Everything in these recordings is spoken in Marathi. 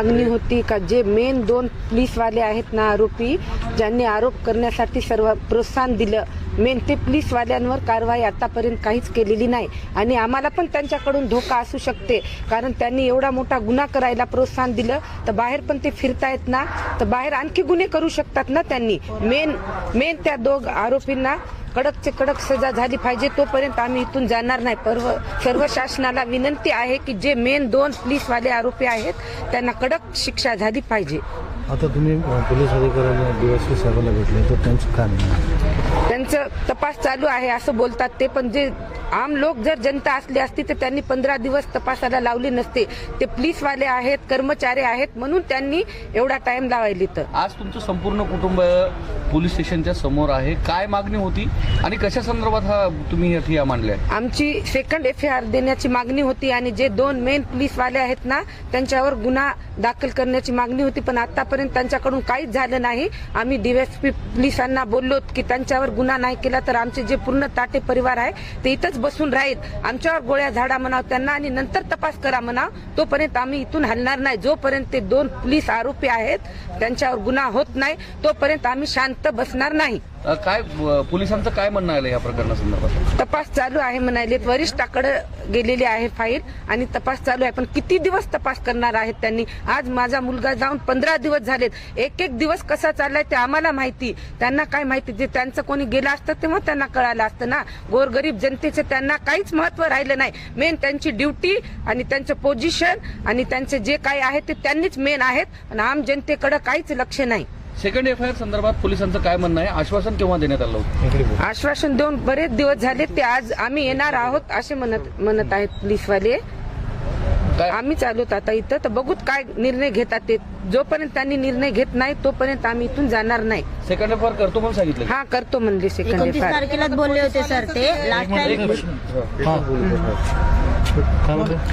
मागणी होती का? जे मेन दोन पोलीसवाले आहेत ना आरोपी ज्यांनी आरोप करण्यासाठी सर्व प्रोत्साहन दिलं. मेन ते पोलीसवाल्यांवर कारवाई आतापर्यंत काहीच केलेली नाही. आणि आम्हाला पण त्यांच्याकडून धोका असू शकते. कारण त्यांनी एवढा मोठा गुन्हा करायला प्रोत्साहन दिलं तर बाहेर पण ते फिरतायत ना. तर बाहेर आणखी गुन्हे करू शकतात ना त्यांनी. मेन मेन त्या दोघ आरोपींना कडकचे कडक सजा झाली पाहिजे तोपर्यंत आम्ही इथून जाणार नाही. पर्व सर्व शासनाला विनंती आहे की जे मेन दोन पोलीसवाले आरोपी आहेत त्यांना कडक शिक्षा झाली पाहिजे. आता तुम्ही पोलीस अधिकाऱ्यांना डीवायसी साहेबांना भेटले तर त्यांचं काय? त्यांचं तपास चालू आहे असं बोलतात ते पण जे आम लोक जर जनता असली असती तर त्यांनी पंधरा दिवस तपासाला लावले नसते. ते पोलीसवाले आहेत कर्मचारी आहेत म्हणून त्यांनी एवढा टाइम लावायली तर आज तुमचं संपूर्ण कुटुंब पोलीस स्टेशनच्या समोर आहे. काय मागणी होती आणि कशा संदर्भात हा तुम्ही या ठिया मांडल्या? आमची सेकंड एफ आय आर देण्याची मागणी होती आणि जे दोन मेन पोलीसवाले आहेत ना त्यांच्यावर गुन्हा दाखल करण्याची मागणी होती पण आतापर्यंत त्यांच्याकडून काहीच झालं नाही. आम्ही डीएसपी पोलिसांना बोललो की त्यांच्यावर गुन्हा नाही केला तर आमचे जे पूर्ण ताटे परिवार आहे ते इथंच बसून राहील आमच्यावर गोळ्या झाडा म्हणाव त्यांना आणि नंतर तपास करा म्हणाव तोपर्यंत आम्ही इथून हलणार नाही. जोपर्यंत ते दोन पोलीस आरोपी आहेत त्यांच्यावर गुन्हा होत नाही तोपर्यंत आम्ही शांत बसणार नाही. काय पोलिसांचं काय म्हणणं आलं या प्रकरणासंदर्भात? तपास चालू आहे म्हणाले. वरिष्ठाकडे गेलेली आहे फाईल आणि तपास चालू आहे. पण किती दिवस तपास करणार आहेत त्यांनी? आज माझा मुलगा जाऊन पंधरा दिवस झालेत. एक एक दिवस कसा चाललाय ते आम्हाला माहिती. त्यांना काय माहिती? जे त्यांचं कोणी गेलं असतं तेव्हा त्यांना कळालं असतं ना. गोरगरीब जनतेचं त्यांना काहीच महत्त्व राहिलं नाही. मेन त्यांची ड्युटी आणि त्यांचं पोझिशन आणि त्यांचे जे काय आहे ते त्यांनीच मेन आहेत. आणि आम जनतेकडे काहीच लक्ष नाही. सेकंड एफ आय आर संदर्भात पोलिसांचं काय म्हणणं आहे? आश्वासन केव्हा देण्यात आलं होतं. आश्वासन देऊन बरेच दिवस झाले ते आज आम्ही येणार आहोत असे म्हणत म्हणत आहेत पोलीसवाले. आम्ही चालूत आता इथं तर बघूत काय निर्णय घेतात ते. जोपर्यंत त्यांनी निर्णय घेत नाही तोपर्यंत आम्ही इथून जाणार नाही. सेकंड एफ आय आर करतो म्हणून सांगितलं. हा करतो म्हणले सेकंड एफ तारखेलाच बोलले होते सर ते. लास्ट टाइम हा.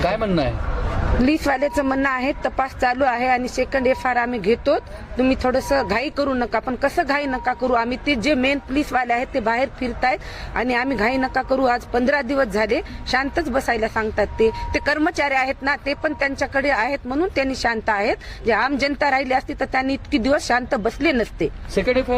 काय म्हणणं आहे? पोलीसवाल्याचं म्हणणं आहे तपास चालू आहे आणि सेकंड एफ आर आम्ही घेतो तुम्ही थोडस घाई करू नका पण कसं घाई नका करू? आम्ही ते जे मेन पोलीसवाले आहेत ते बाहेर फिरतायत आणि आम्ही घाई नका करू. आज पंधरा दिवस झाले शांतच बसायला सांगतात ते. ते कर्मचारी आहेत ना ते पण त्यांच्याकडे आहेत म्हणून त्यांनी शांत आहेत. जे आम जनता राहिली असती तर त्यांनी इतकी दिवस शांत बसले नसते. सेकंड एफ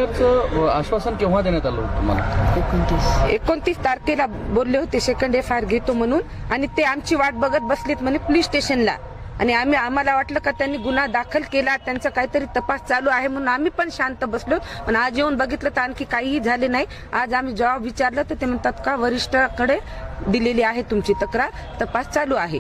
आश्वासन केव्हा देण्यात आलं तुम्हाला? एकोणतीस तारखेला बोलले होते सेकंड एफ आय आर घेतो म्हणून. आणि ते आमची वाट बघत बसलेत म्हणे पोलीस स्टेशनला आणि आम्ही आम्हाला वाटलं का त्यांनी गुन्हा दाखल केला त्यांचा काहीतरी तपास चालू आहे म्हणून आम्ही पण शांत बसलो. पण आज येऊन बघितलं तर आणखी काहीही झाले नाही. आज आम्ही जॉब विचारलं तर ते म्हणतात का वरिष्ठाकडे दिलेली आहे तुमची तक्रार. तपास चालू आहे.